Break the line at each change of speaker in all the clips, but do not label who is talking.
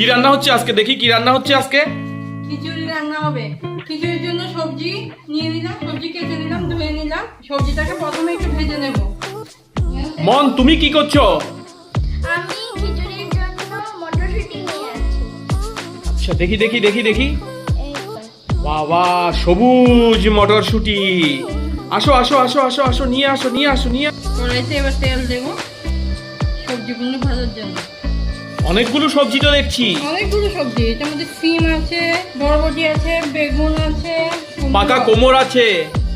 কি রান্না হচ্ছে আজকে? দেখি কি রান্না হচ্ছে আজকে।
খিচুড়ি রান্না হবে। খিচুড়ির জন্য সবজি নিয়ে নিলাম সবজি কেটে নিলাম ধুয়ে নিলাম। সবজিটাকে প্রথমে একটু ভেজে নেব।
মন তুমি কি করছ?
আমি খিচুড়ির জন্য মটরশুঁটি নিয়ে আছি
আচ্ছা দেখি দেখি দেখি দেখি। বাবা সবুজ মটরশুটি। আসো আসো আসো আসো আসো নিয়ে আসো নিয়ে আসো নিয়ে আসো।
কড়াইতে এবার তেল দেব। সবজিগুলো ভাজার জন্য।
অনেকগুলো সবজি তো দেখছি।
অনেকগুলো সবজি এটার মধ্যে সিম আছে বরবটি আছে বেগুন আছে
পাকা কোমর আছে।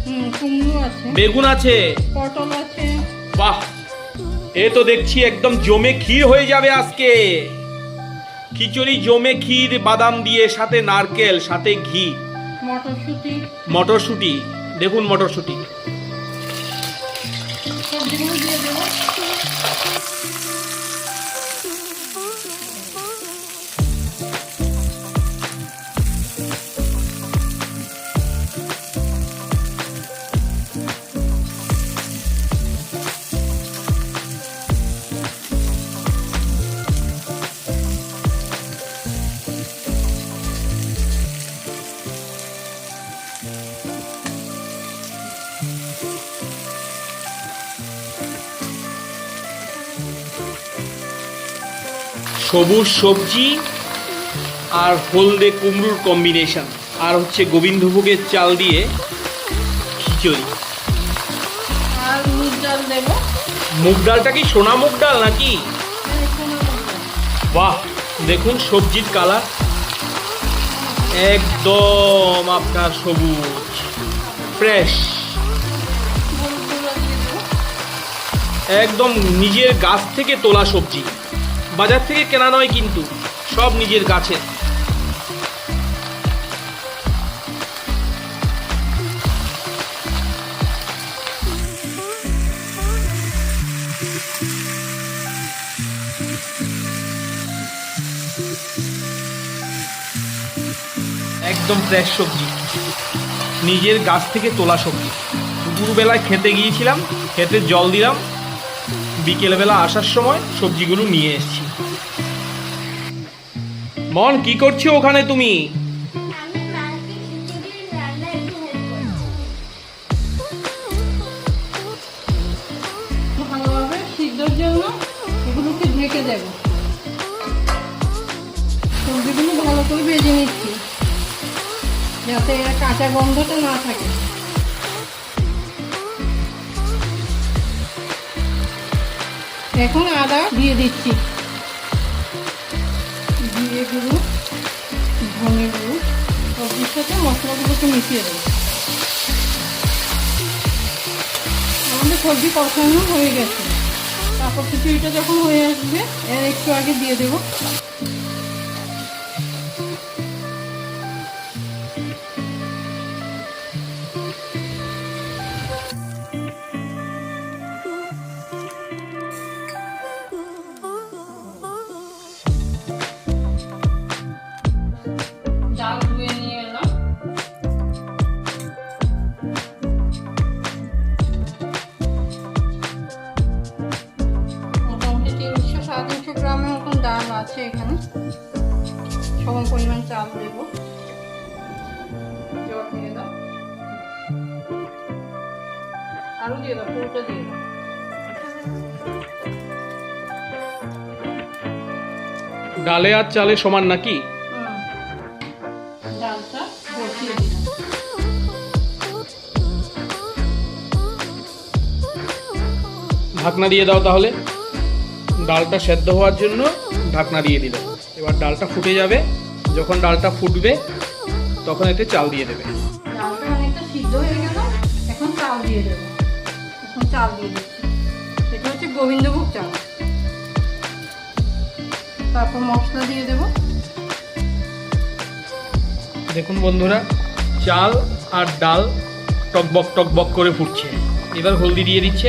হুম কুমড়ো আছে।
বেগুন আছে।
পটল আছে।
বাহ! এ তো দেখছি একদম জমে ক্ষীর হয়ে যাবে আজকে। খিচুড়ি জমে ক্ষীর বাদাম দিয়ে সাথে নারকেল সাথে ঘি।
মটরশুঁটি।
মটরশুটি। দেখুন মটরশুটি।
সবজিগুলো দিয়ে দেবো।
সবুজ সবজি আর হলদে কুমড়োর কম্বিনেশন আর হচ্ছে গোবিন্দভোগের চাল দিয়ে খিচুড়ি।
আর মুগ ডাল দেবো।
মুগ ডালটা কি সোনা মুগ ডাল নাকি?
ডাল।
বাহ দেখুন সবজির কালার একদম আপনার সবুজ ফ্রেশ একদম নিজের গাছ থেকে তোলা সবজি। বাজার থেকে কেনা নয় কিন্তু, সব নিজের গাছের। একদম ফ্রেশ সবজি। নিজের গাছ থেকে তোলা সবজি। দুপুরবেলায় খেতে গিয়েছিলাম, খেতে জল দিলাম বিকেলবেলা আসার সময় সবজিগুলো নিয়ে এসেছি। মন কি করছ ওখানে তুমি?
এগুলোকে ঢেকে দেব। সবজিগুলো ভালো করে ভেজে নিচ্ছি যাতে এর কাঁচা গন্ধটা না থাকে। এখন আদা দিয়ে দিচ্ছি। দিয়ে গুঁড়ো ধনে গুঁড়ো। সবজির সাথে মশলাগুলোকে মিশিয়ে দেবো। আমাদের সবজি কষানো হয়ে গেছে। তারপর খিচুড়িটা যখন হয়ে আসবে, এর একটু আগে দিয়ে দেবো। চাল দেবো জল দিয়ে দাও। আরও দিয়ে দাও পুরোটা দিয়ে দাও।
ডালে আর চালে সমান নাকি?
ডালটা বসিয়ে দিলাম।
ঢাকনা দিয়ে দাও তাহলে। ডালটা সেদ্ধ হওয়ার জন্য ঢাকনা দিয়ে দিল এবার ডালটা ফুটে যাবে। যখন ডালটা ফুটবে তখন এতে চাল দিয়ে দেবে।
ডালটা অনেকটা সিদ্ধ হয়ে গেল এখন চাল দিয়ে দেবো। এখন চাল দিয়ে দিচ্ছি। এটা হচ্ছে গোবিন্দভোগ চাল। তারপর মশলা দিয়ে দেবো।
দেখুন বন্ধুরা চাল আর ডাল টক টকবক টকবক করে ফুটছে। এবার হলদি দিয়ে দিচ্ছে।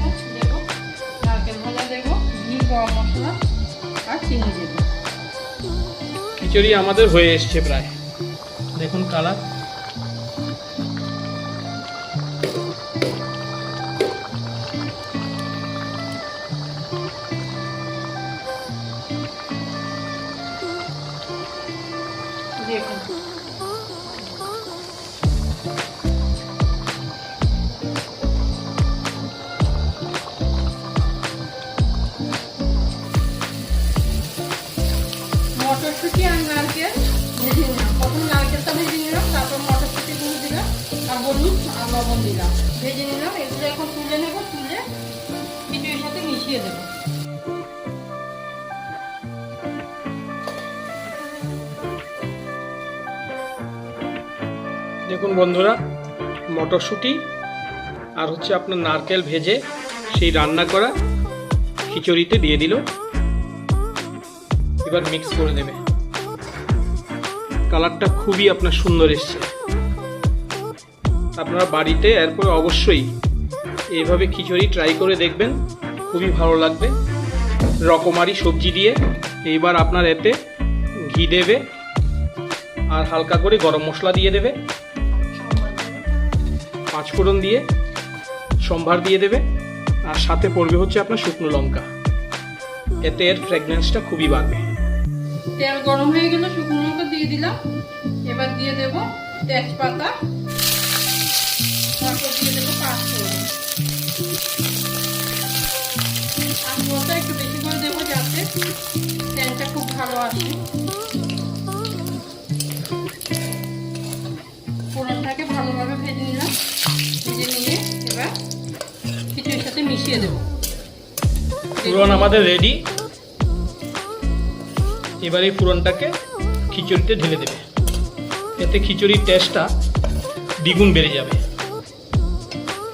খিচুড়ি আমাদের হয়ে এসছে প্রায়। দেখুন কালার।
লবণ দিলাম। ভেজে নিলাম, এগুলো এখন তুলে নেব, তুলে খিচুড়ির সাথে মিশিয়ে দেবো।
দেখুন বন্ধুরা, মটরশুঁটি আর হচ্ছে আপনার নারকেল ভেজে সেই রান্না করা খিচুড়িতে দিয়ে দিল। এবার মিক্স করে দেবে কালারটা খুবই আপনার সুন্দর এসছে। আপনারা বাড়িতে, এরপরে অবশ্যই এইভাবে খিচুড়ি ট্রাই করে দেখবেন। খুবই ভালো লাগবে। রকমারি সবজি দিয়ে এইবার আপনার এতে ঘি দেবে আর হালকা করে গরম মশলা দিয়ে দেবে। পাঁচফোড়ন দিয়ে সম্ভার দিয়ে দেবে আর সাথে পড়বে হচ্ছে আপনার শুকনো লঙ্কা। এতে এর ফ্র্যাগনেন্সটা খুবই বাড়বে।
তেল গরম হয়ে গেলে শুকনো লঙ্কা দিয়ে দিলাম। এবার দিয়ে দেব তেজপাতা।
পুরন আমাদের রেডি এবার এই পুরনটাকে খিচুড়িতে ঢেলে দেবে। এতে খিচুড়ির টেস্টটা দ্বিগুণ বেড়ে যাবে।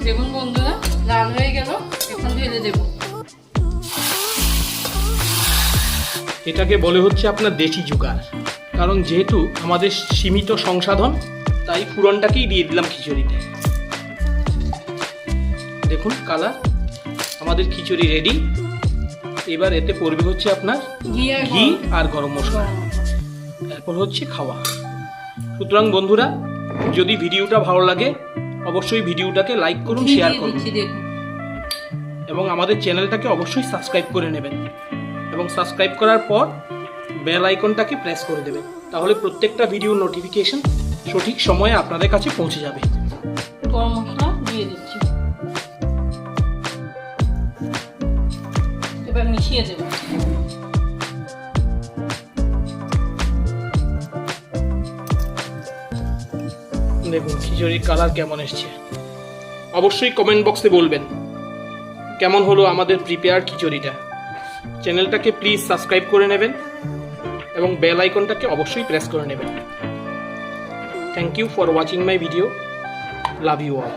দেখুন বন্ধুরা লাল হয়ে গেল এখন ঢেলে দেবো।
এটাকে বলে হচ্ছে আপনার দেশি জুগার। কারণ যেহেতু আমাদের সীমিত সংসাধন তাই ফুরনটাকেই দিয়ে দিলাম খিচুড়িতে। দেখুন কালার আমাদের খিচুড়ি রেডি এবার এতে পড়বে হচ্ছে আপনার
ঘি আর গরম
মশলা।
মশলা।
এরপর হচ্ছে খাওয়া। সুতরাং বন্ধুরা যদি ভিডিওটা ভালো লাগে অবশ্যই ভিডিওটাকে লাইক করুন শেয়ার করুন। এবং আমাদের চ্যানেলটাকে অবশ্যই সাবস্ক্রাইব করে নেবেন। এবং সাবস্ক্রাইব করার পর বেল আইকনটাকে প্রেস করে দেবেন। তাহলে প্রত্যেকটা ভিডিও নোটিফিকেশন সঠিক সময়ে আপনাদের কাছে পৌঁছে যাবে।
গরম মশলা দিয়ে দিচ্ছি। এবার মিশিয়ে দেবো।
দেখুন, খিচুড়ির কালার কেমন এসছে। অবশ্যই কমেন্ট বক্সে বলবেন, কেমন হলো আমাদের প্রিপেয়ার খিচুড়িটা। চ্যানেলটাকে প্লিজ সাবস্ক্রাইব করে নেবেন এবং বেল আইকনটাকে অবশ্যই প্রেস করে নেবেন। Thank you for watching my video love you all